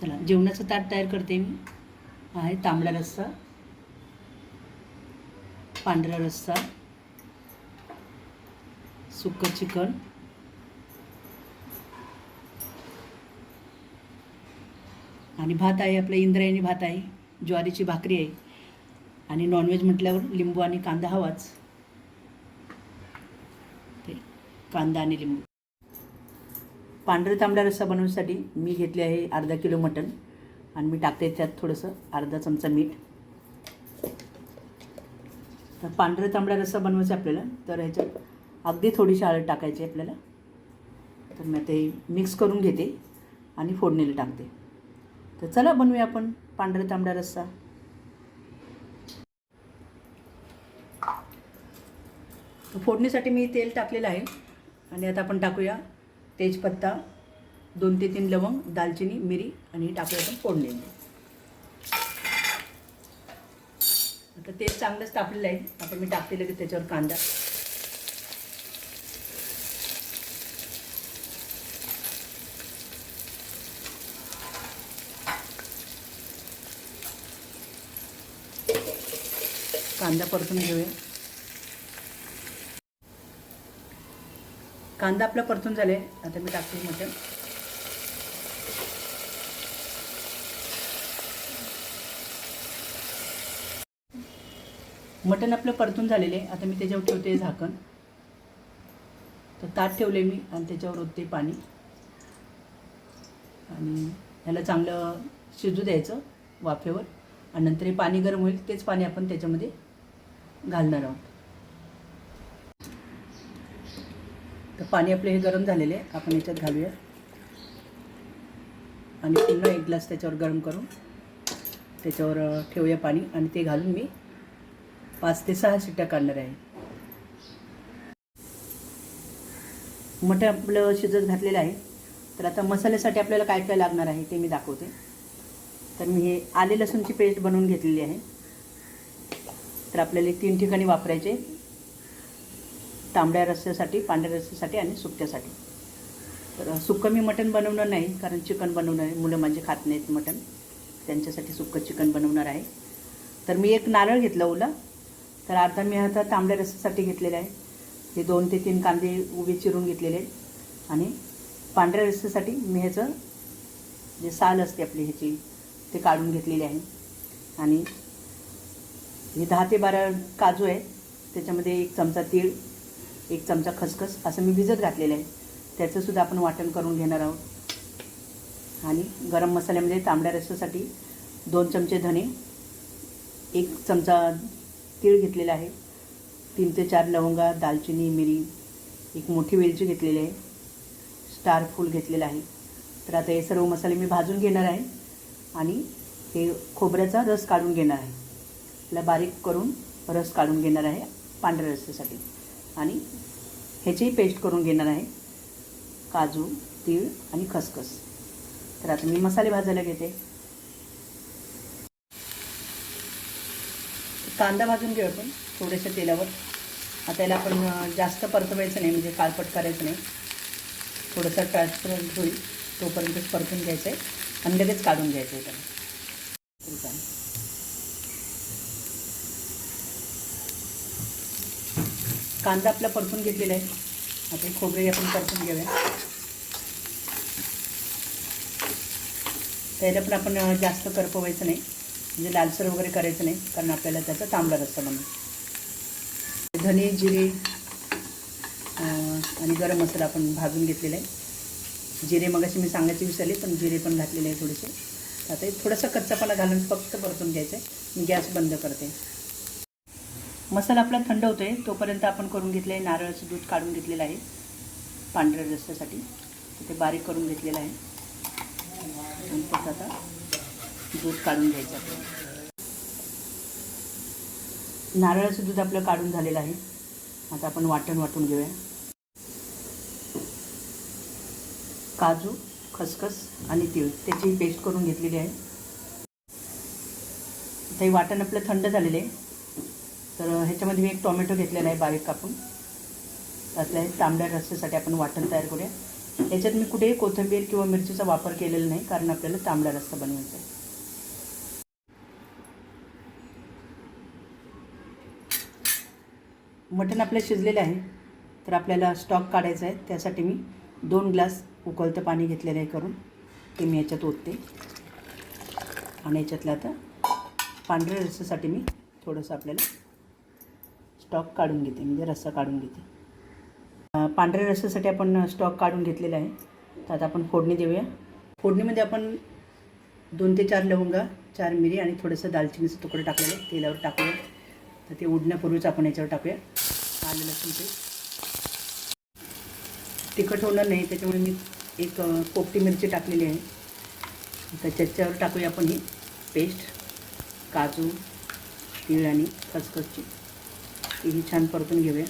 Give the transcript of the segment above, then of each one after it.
चला जेवणाचं ताट तयार करते मी. आहे तांबडा रस्सा पांढरा रस्सा सुकं चिकन आणि भात आहे आपलं इंद्रायणी भात आहे ज्वारीची भाकरी आहे. आणि नॉनव्हेज म्हटल्यावर लिंबू आणि कांदा हवाच. ते कांदा आणि लिंबू. पांढरे तांबडा रस्सा बनवण्यासाठी मी घेतले आहे अर्धा किलो मटण. आणि मी टाकते त्यात थोडंसं अर्धा चमचा मीठ. तर पांढरे तांबडा रस्सा बनवायचा आपल्याला तर ह्याच्यात अगदी थोडीशी हळद टाकायची आहे आपल्याला. तर मी ते मिक्स करून घेते आणि फोडणीला टाकते. तर चला बनवूया आपण पांढरा तांबडा रस्सा. तर फोडणीसाठी मी तेल टाकलेलं आहे. आणि आता आपण टाकूया तेजपत्ता दोन ते तीन लवंग दालचिनी मिरी आणि टाकलं आपण फोडणी. आता तेल चांगलंच तापलेलं आहे. आता मी टाकते लगेच त्याच्यावर कांदा. कांदा परतून घेऊया. कांदा आपला परतून झाले. आता मी टाकते मटण मटण आपलं परतून झालेले. आहे आता मी त्याच्यावर ठेवते झाकण. तर ताट ठेवले मी आणि त्याच्यावर ओतते पाणी. आणि ह्याला चांगलं शिजू द्यायचं वाफेवर. आणि नंतर हे पाणी गरम होईल तेच पाणी आपण त्याच्यामध्ये घालणार आहोत. पाणी आपले हे गरम झालेले आहे. आपण याच्यात घालूया. आणि पुन्हा एक ग्लास त्याच्यावर गरम करून त्याच्यावर ठेवूया पाणी आणि ते घालून मी पाच ते सहा शिट्ट्या काढणार आहे. मटण आपलं शिजत घातलेलं आहे. तर आता मसाल्यासाठी आपल्याला काय काय लागणार आहे ते मी दाखवते. तर मी हे आले लसूणची पेस्ट बनवून घेतलेली आहे. तर आपल्याला तीन ठिकाणी वापरायचे. तांबड्या रस्स्यासाठी पांढऱ्या रस्स्यासाठी आणि सुक्यासाठी तर सुक्कं मी मटण बनवणार नाही कारण चिकन बनवणार आहे. मुलं माझे खात नाहीत मटण. त्यांच्यासाठी सुक्कं चिकन बनवणार आहे. तर मी एक नारळ घेतला ओला. तर अर्धा मी आता तांबड्या रस्स्यासाठी घेतलेला आहे. हे दोन ते तीन कांदे उभे चिरून घेतलेले आहेत. आणि पांढऱ्या रस्स्यासाठी मी ह्याचं जे साल असते आपली ह्याची ते काढून घेतलेली आहे. आणि हे दहा ते बारा काजू आहे त्याच्यामध्ये एक चमचा तीळ एक चमचा खसखस असं मी भिजत घातलेलं आहे. त्याचंसुद्धा आपण वाटण करून घेणार आहोत. आणि गरम मसाल्यामध्ये तांबड्या रस्सासाठी दोन चमचे धणे एक चमचा तीळ घेतलेला आहे. तीन ते चार लवंगा दालचिनी मिरी एक मोठी वेलची घेतलेली आहे. स्टार फूल घेतलेलं आहे. तर आता हे सर्व मसाले मी भाजून घेणार आहे आणि हे खोबऱ्याचा रस काढून घेणार आहे. त्याला बारीक करून रस काढून घेणार आहे पांढऱ्या रस्स्यासाठी आणि ह्याचीही पेस्ट करून घेणार आहे. काजू तीळ आणि खसखस. तर आता मी मसाले भाजायला घेते. कांदा भाजून घेऊ आपण थोड्याशा तेलावर. आता याला आपण जास्त परतवायचं नाही म्हणजे काळपट करायचं नाही. थोडंसं ट्रान्सपरंट होईल तोपर्यंतच परतून घ्यायचं आहे आणि लगेच काढून घ्यायचं आहे त्याला ठीक आहे. कांदा आपला परतून घेतलेला आहे. आता खोबरे आपण परतून घेऊया. त्याला पण आपण जास्त करपवायचं नाही. म्हणजे लालसर वगैरे करायचं नाही कारण आपल्याला त्याचा तांबडा रस्सा बनवू धने जिरे आणि गरम मसाला आपण भाजून घेतलेला आहे. जिरे मगाशी मी सांगायचे विसरले पण जिरे पण घातलेले आहे थोडेसे. आता थोडंसं थोडासा कच्चापणा घालून फक्त परतून घ्यायचं आहे मी गॅस बंद करते. मसाला आपला थंड होतो आहे तोपर्यंत आपण करून घेतलं आहे नारळाचं दूध काढून घेतलेलं आहे. पांढऱ्या रस्त्यासाठी. ते बारीक करून घेतलेलं आहे. आणि त्यात आता दूध काढून घ्यायचं आपल्याला नारळाचं दूध आपलं काढून झालेलं आहे. आता आपण वाटण वाटून घेऊया. काजू खसखस आणि तीळ त्याची पेस्ट करून घेतलेली आहे. आता हे वाटण आपलं थंड झालेलं आहे. तर ह्याच्यामध्ये मी एक टोमॅटो घेतलेला आहे बारीक कापून. त्यातल्या तांबड्या रस्स्यासाठी आपण वाटण तयार करूया. याच्यात मी कुठेही कोथिंबीर किंवा मिरचीचा वापर केलेला नाही कारण आपल्याला तांबडा रस्सा बनवायचा आहे. मटण आपलं शिजलेलं आहे तर आपल्याला स्टॉक काढायचा आहे. त्यासाठी मी दोन ग्लास उकळतं पाणी घेतलेलं आहे करून. ते मी याच्यात ओतते. आणि याच्यातलं आता पांढऱ्या रस्स्यासाठी मी थोडंसं आपल्याला स्टॉक काढून घेते म्हणजे रस्सा काढून घेते. पांढऱ्या रस्स्यासाठी आपण स्टॉक काढून घेतलेला आहे. तर आता आपण फोडणी देऊया. फोडणीमध्ये आपण दोन ते चार लवंगा चार मिरी आणि थोडंसं दालचिनीचं तुकडं टाकलेलं आहे. तेलावर टाकूया. तर ते उडण्यापूर्वीच आपण याच्यावर टाकूया. आलं लसूण ते. तिखट होणार नाही त्याच्यामुळे मी एक पोपटी मिरची टाकलेली आहे. तर त्याच्यावर टाकूया आपण ही पेस्ट काजू तीळ आणि खसखसची. ही छान परतून घेऊया.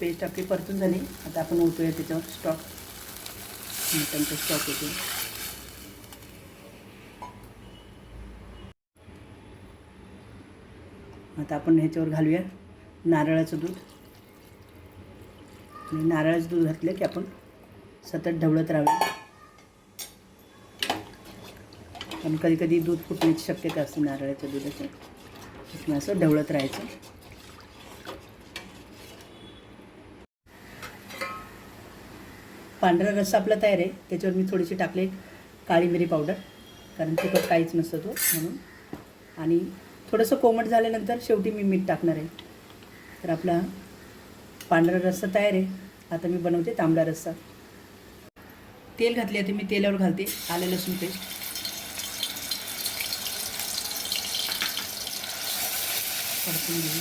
पेस्ट आपली परतून झाली. आता आपण ओतूया त्याच्यावर स्टॉक मटनचा स्टॉक येतो आता आपण ह्याच्यावर घालूया नारळाचं दूध. आणि नारळाचं दूध घातलं की आपण सतत ढवळत राहूया. पण कधी कधी दूध फुटण्याची शक्यता असते नारळाच्या दुधाचं. तिथून असं ढवळत राहायचं. पांढरा रस्सा आपला तयार आहे. त्याच्यावर मी थोडीशी टाकले काळी मिरी पावडर. कारण तिखट काहीच नसतं तो म्हणून. आणि थोडंसं कोमट झाल्यानंतर शेवटी मी मीठ टाकणार आहे. तर आपला पांढरा रस्सा तयार आहे. आता मी बनवते तांबडा रस्सा. तेल घातले आता मी तेलावर घालते. आलं लसूण पेस्ट. परतून घेऊ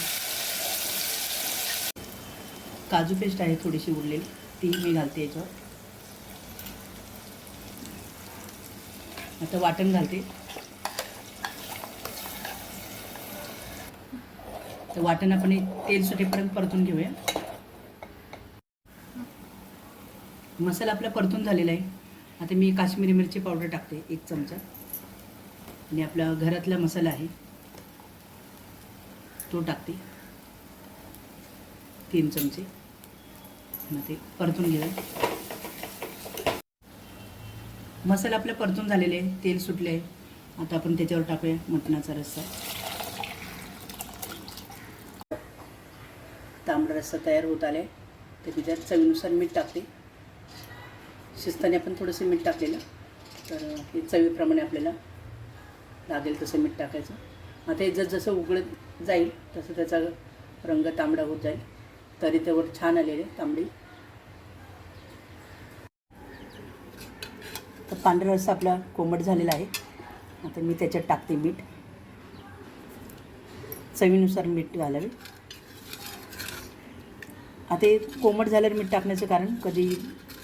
काजू पेस्ट आहे थोडीशी उरलेली. ती मी घालते याच्यावर. आता वाटण घालते. तर वाटण आपण तेल सुटेपर्यंत परतून घेऊया. मसाला आपला परतून झालेला आहे. आता मी काश्मीरी मिरची पावडर टाकते एक चमचा. आणि आपला घरातला मसाला आहे. तो टाकते. तीन चमचे. मग ते परतून घेऊया. मसाला आपला परतून झालेले आहे तेल सुटले आहे. आता आपण त्याच्यावर टाकूया मटणाचा रस्सा. तांबडा रस्सा तयार होत आला आहे तर त्याच्यात चवीनुसार मीठ टाकते. शिजताना आपण थोडंसं मीठ टाकलेलं. तर हे चवीप्रमाणे आपल्याला लागेल तसं मीठ टाकायचं. आता हे जसं उघडत जाईल तसं त्याचा रंग तांबडा होत जाईल. तरी त्यावर छान आलेले तांबडी. तर पांढरा रस्सा आपला कोमट झालेला आहे. आता मी त्याच्यात टाकते मीठ. चवीनुसार मीठ घालावे. आता हे कोमट झाल्यावर मीठ टाकण्याचं कारण कधी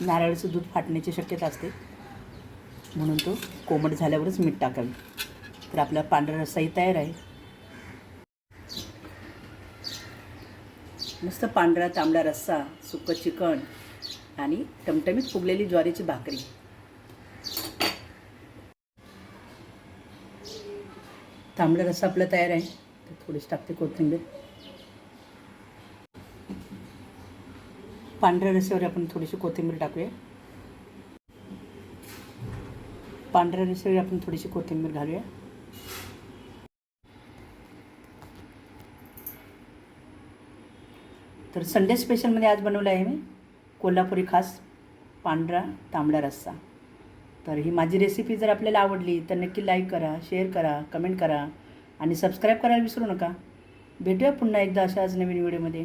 नारळाचं दूध फाटण्याची शक्यता असते. म्हणून तो कोमट झाल्यावरच मीठ टाकावे. तर आपला पांढरा रस्साही तयार आहे. मस्त पांढरा तांबडा रस्सा सुकं चिकन आणि टमटमीत फुगलेली ज्वारीची भाकरी. तांबडा रस्सा आपला तयार आहे. तर थोडीशी टाकते कोथिंबीर. पांढऱ्या रस्स्यावर आपण थोडीशी कोथिंबीर टाकूया. पांढऱ्या रस्स्यावर आपण थोडीशी कोथिंबीर घालूया. तर संडे स्पेशलमध्ये आज बनवलं आहे मी. कोल्हापुरी खास पांढरा तांबडा रस्सा. तर ही माझी रेसिपी जर आपल्याला आवडली तर नक्की लाईक करा शेअर करा कमेंट करा आणि सबस्क्राईब करायला विसरू नका. भेटूया पुन्हा एकदा अशाच नवीन व्हिडिओमध्ये